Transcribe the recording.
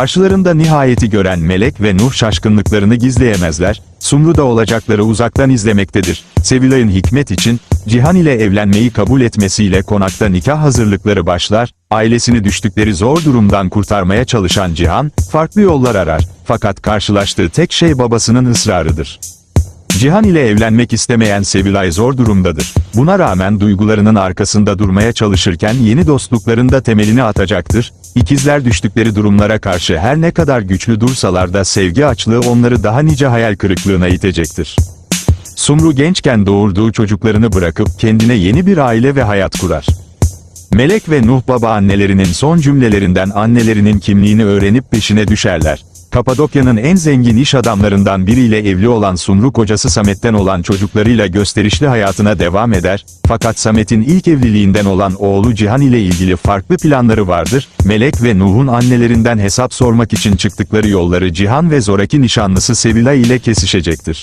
Karşılarında nihayeti gören Melek ve Nuh şaşkınlıklarını gizleyemezler, Sumru'da olacakları uzaktan izlemektedir. Sevilay'ın hikmet için, Cihan ile evlenmeyi kabul etmesiyle konakta nikah hazırlıkları başlar, ailesini düştükleri zor durumdan kurtarmaya çalışan Cihan, farklı yollar arar, fakat karşılaştığı tek şey babasının ısrarıdır. Cihan ile evlenmek istemeyen Sevilay zor durumdadır. Buna rağmen duygularının arkasında durmaya çalışırken yeni dostlukların da temelini atacaktır. İkizler düştükleri durumlara karşı her ne kadar güçlü dursalar da sevgi açlığı onları daha nice hayal kırıklığına itecektir. Sumru gençken doğurduğu çocuklarını bırakıp kendine yeni bir aile ve hayat kurar. Melek ve Nuh baba annelerinin son cümlelerinden annelerinin kimliğini öğrenip peşine düşerler. Kapadokya'nın en zengin iş adamlarından biriyle evli olan Sumru kocası Samet'ten olan çocuklarıyla gösterişli hayatına devam eder, fakat Samet'in ilk evliliğinden olan oğlu Cihan ile ilgili farklı planları vardır, Melek ve Nuh'un annelerinden hesap sormak için çıktıkları yolları Cihan ve zoraki nişanlısı Sevilay ile kesişecektir.